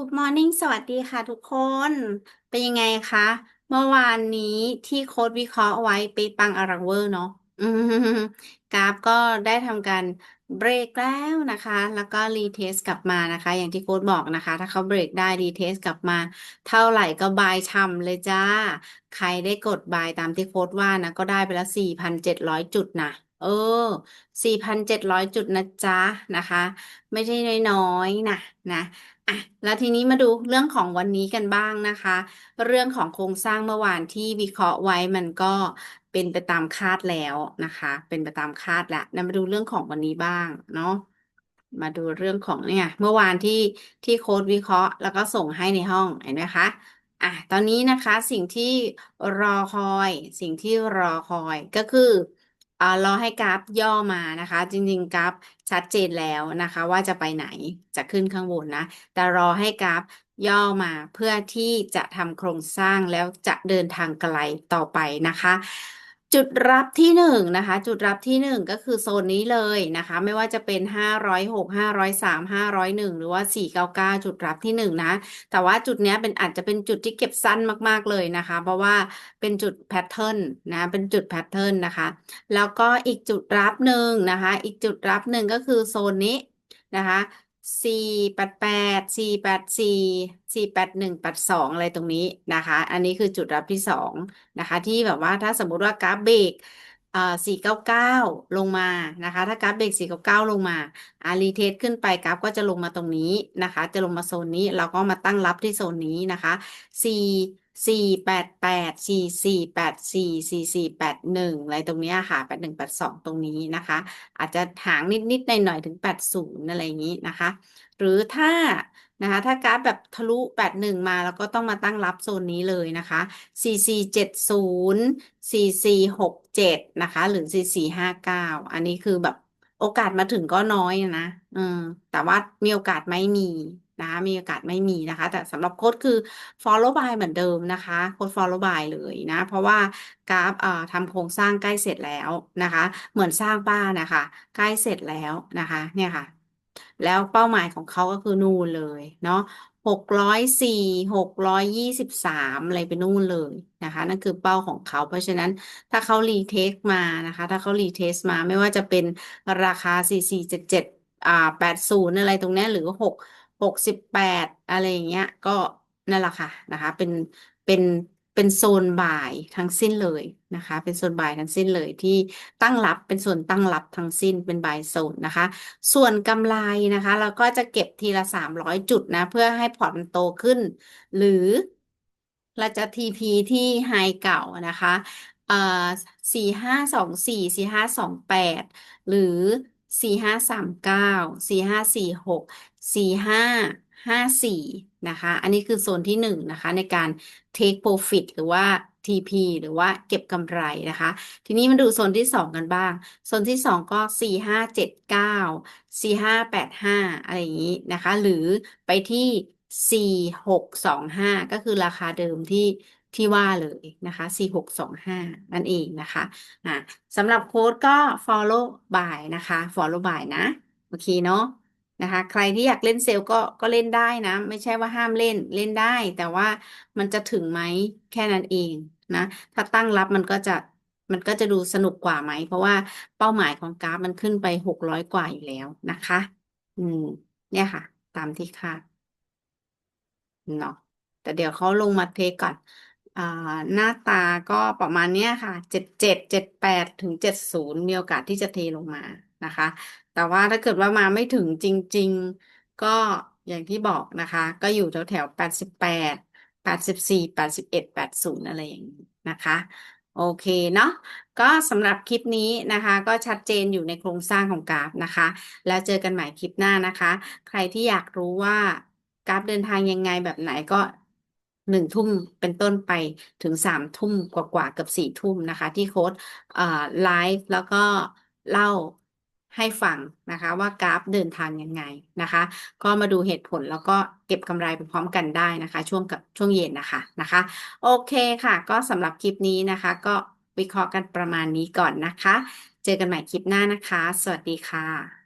Good morning สวัสดีค่ะทุกคน เป็นยังไงคะ เมื่อวานนี้ที่โค้ดวิเคราะห์ไว้ไปปังอรังเวอร์เนาะอืมกราฟก็ได้ทำการเบรกแล้วนะคะ แล้วก็รีเทสกลับมานะคะ อย่างที่โค้ดบอกนะคะ ถ้าเขาเบรกได้รีเทสกลับมา เท่าไหร่ก็บายช่ำเลยจ้า ใครได้กดบายตามที่โค้ดว่านะ ก็ได้ไปแล้วสี่พันเจ็ดร้อยจุดนะ เออสี่พันเจ็ดร้อยจุดนะจ๊ะนะคะ ไม่ใช่น้อยๆนะนะอะแล้วทีนี้มาดูเรื่องของวันนี้กันบ้างนะคะ เรื่องของโครงสร้างเมื่อวานที่วิเคราะห์ไว้มันก็เป็นไปตามคาดแล้วนะคะ เป็นไปตามคาดแล้วนะมาดูเรื่องของวันนี้บ้างเนาะมาดูเรื่องของเนี่ย เมื่อวานที่ที่โค้ดวิเคราะห์ แล้วก็ส่งให้ในห้องเห็นไหมคะอะตอนนี้นะคะสิ่งที่รอคอย สิ่งที่รอคอยก็คือ อ่ารอให้กราฟย่อมานะคะ จริง ๆ กราฟชัดเจนแล้วนะคะ ว่าจะไปไหนจะขึ้นข้างบนนะ แต่รอให้กราฟย่อมาเพื่อที่จะทำโครงสร้างแล้วจะเดินทางไกลต่อไปนะคะ จุดรับที่หนึ่งนะคะ จุดรับที่หนึ่งก็คือโซนนี้เลยนะคะ ไม่ว่าจะเป็นห้าร้อยหกห้าร้อยสามห้าร้อยหนึ่งหรือว่าสี่เก้าเก้าจุดรับที่หนึ่งนะ แต่ว่าจุดนี้เป็นอาจจะเป็นจุดที่เก็บสั้นมากๆเลยนะคะ เพราะว่าเป็นจุดแพทเทิร์นนะ เป็นจุดแพทเทิร์นนะคะ แล้วก็อีกจุดรับหนึ่งนะคะ อีกจุดรับหนึ่งก็คือโซนนี้นะคะ สี่แปดแปดสี่แปดสี่สี่แปดหนึ่งแปดสองอะไรตรงนี้นะคะ อันนี้คือจุดรับที่สองนะคะ ที่แบบว่าถ้าสมมุติว่ากราฟเบรกเอ่อสี่เก้าเก้าลงมานะคะ ถ้ากราฟเบรกสี่เก้าเก้าลงมาอารีเทสขึ้นไปกราฟก็จะลงมาตรงนี้นะคะ จะลงมาโซนนี้เราก็มาตั้งรับที่โซนนี้นะคะสี่สี่แปดแปดสี่สี่แปดสี่สี่สี่แปดหนึ่งอะไรตรงเนี้ยค่ะแปดหนึ่งแปดสองตรงนี้นะคะ อาจจะหางนิดนิดหน่อยหน่อยถึงแปดศูนย์อะไรอย่างนี้นะคะ หรือถ้านะคะถ้ากราฟแบบทะลุแปดหนึ่งมาแล้วก็ต้องมาตั้งรับโซนนี้เลยนะคะสี่สี่เจ็ดศูนย์สี่สี่หกเจ็ดนะคะหรือสี่สี่ห้าเก้าอันนี้คือแบบโอกาสมาถึงก็น้อยนะอืมแต่ว่ามีโอกาสไม่มี นะคะมีโอกาสไม่มีนะคะ แต่สำหรับโค้ดคือ follow by เหมือนเดิมนะคะโค้ด follow by เลยนะ เพราะว่ากราฟเอ่อทำโครงสร้างใกล้เสร็จแล้วนะคะ เหมือนสร้างบ้านนะคะใกล้เสร็จแล้วนะคะ เนี่ยค่ะ แล้วเป้าหมายของเขาก็คือนู่นเลยเนาะหกร้อยสี่หกร้อยยี่สิบสามอะไรไปนู่นเลยนะคะ นั่นคือเป้าของเขา เพราะฉะนั้นถ้าเขารีเทสมานะคะ ถ้าเขารีเทสมาไม่ว่าจะเป็นราคาสี่สี่เจ็ดเจ็ดอ่าแปดศูนย์อะไรตรงนี้หรือหก หกสิบแปดอะไรอย่างเงี้ย ก็นั่นแหละค่ะนะคะ เป็นเป็นเป็นโซนบ่ายทั้งสิ้นเลยนะคะ เป็นโซนบ่ายทั้งสิ้นเลยที่ตั้งรับเป็นส่วนตั้งรับทั้งสิ้นเป็นบ่ายโซนนะคะ ส่วนกำไรนะคะ เราก็จะเก็บทีละสามร้อยจุดนะ เพื่อให้พอร์ตมันโตขึ้น หรือเราจะ TP ที่ไฮเก่านะคะเอ่อสี่ห้าสองสี่สี่ห้าสองแปดหรือ สี่ห้าสามเก้าสี่ห้าสี่หกสี่ห้าห้าสี่นะคะ อันนี้คือโซนที่หนึ่งนะคะ ในการ take profit หรือว่า TP หรือว่าเก็บกำไรนะคะ ทีนี้มาดูโซนที่สองกันบ้าง โซนที่สองก็สี่ห้าเจ็ดเก้าสี่ห้าแปดห้าอะไรอย่างนี้นะคะ หรือไปที่สี่หกสองห้าก็คือราคาเดิมที่ ที่ว่าเลยนะคะสี่หกสองห้านั่นเองนะคะอ่าสำหรับโค้ดก็ follow by นะคะ follow by นะ โอเคเนาะนะคะ ใครที่อยากเล่นเซลล์ก็ก็เล่นได้นะ ไม่ใช่ว่าห้ามเล่นเล่นได้ แต่ว่ามันจะถึงไหมแค่นั้นเองนะ ถ้าตั้งรับมันก็จะมันก็จะดูสนุกกว่าไหม เพราะว่าเป้าหมายของกราฟมันขึ้นไปหกร้อยกว่าอยู่แล้วนะคะ อืม เนี่ยค่ะ ตามที่คาดเนาะแต่เดี๋ยวเขาลงมาเทก่อน อ่าหน้าตาก็ประมาณเนี้ยค่ะเจ็ดเจ็ดเจ็ดแปดถึงเจ็ดศูนย์มีโอกาสที่จะเทลงมานะคะ แต่ว่าถ้าเกิดว่ามาไม่ถึงจริง ๆ ก็อย่างที่บอกนะคะ ก็อยู่แถวแถวแปดสิบแปดแปดสิบสี่แปดสิบเอ็ดแปดศูนย์อะไรอย่างนี้นะคะ โอเคเนาะก็สำหรับคลิปนี้นะคะ ก็ชัดเจนอยู่ในโครงสร้างของกราฟนะคะ แล้วเจอกันใหม่คลิปหน้านะคะ ใครที่อยากรู้ว่ากราฟเดินทางยังไงแบบไหนก็ หนึ่งทุ่มเป็นต้นไปถึงสามทุ่มกว่าๆเกือบสี่ทุ่มนะคะ ที่โค้ดไลฟ์แล้วก็เล่าให้ฟังนะคะว่ากราฟเดินทางยังไงนะคะ ก็มาดูเหตุผลแล้วก็เก็บกำไรไปพร้อมกันได้นะคะ ช่วงกับช่วงเย็นนะคะนะคะ โอเคค่ะ ก็สำหรับคลิปนี้นะคะ ก็วิเคราะห์กันประมาณนี้ก่อนนะคะ เจอกันใหม่คลิปหน้านะคะ สวัสดีค่ะ